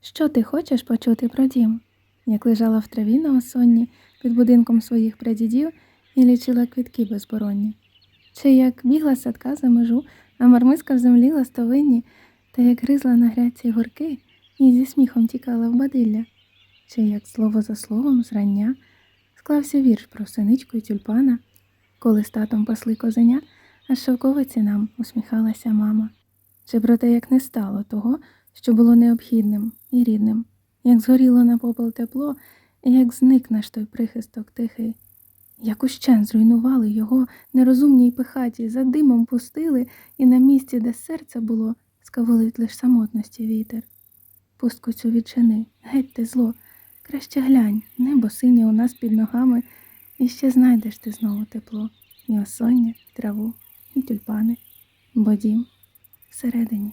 Що ти хочеш почути про дім? Як лежала в траві на осонні під будинком своїх прадідів і лічила квітки безборонні? Чи як бігла садка за межу, а мармиска в землі ластовинні, та як гризла на грядці горки і зі сміхом тікала в бадилля? Чи як слово за словом зрання склався вірш про синичку й тюльпана, коли з татом пасли козеня, а шовковиці нам усміхалася мама? Чи про те, як не стало того, що було необхідним і рідним, як згоріло на попел тепло, і як зник наш той прихисток тихий, як ущен зруйнували його нерозумні й пихаті, за димом пустили, і на місці, де серце було, скаволить лиш самотності вітер. Пустку цю відчини, геть ти зло, краще глянь, небо синє у нас під ногами, і ще знайдеш ти знову тепло, і осоння, і траву, і тюльпани, бо дім всередині.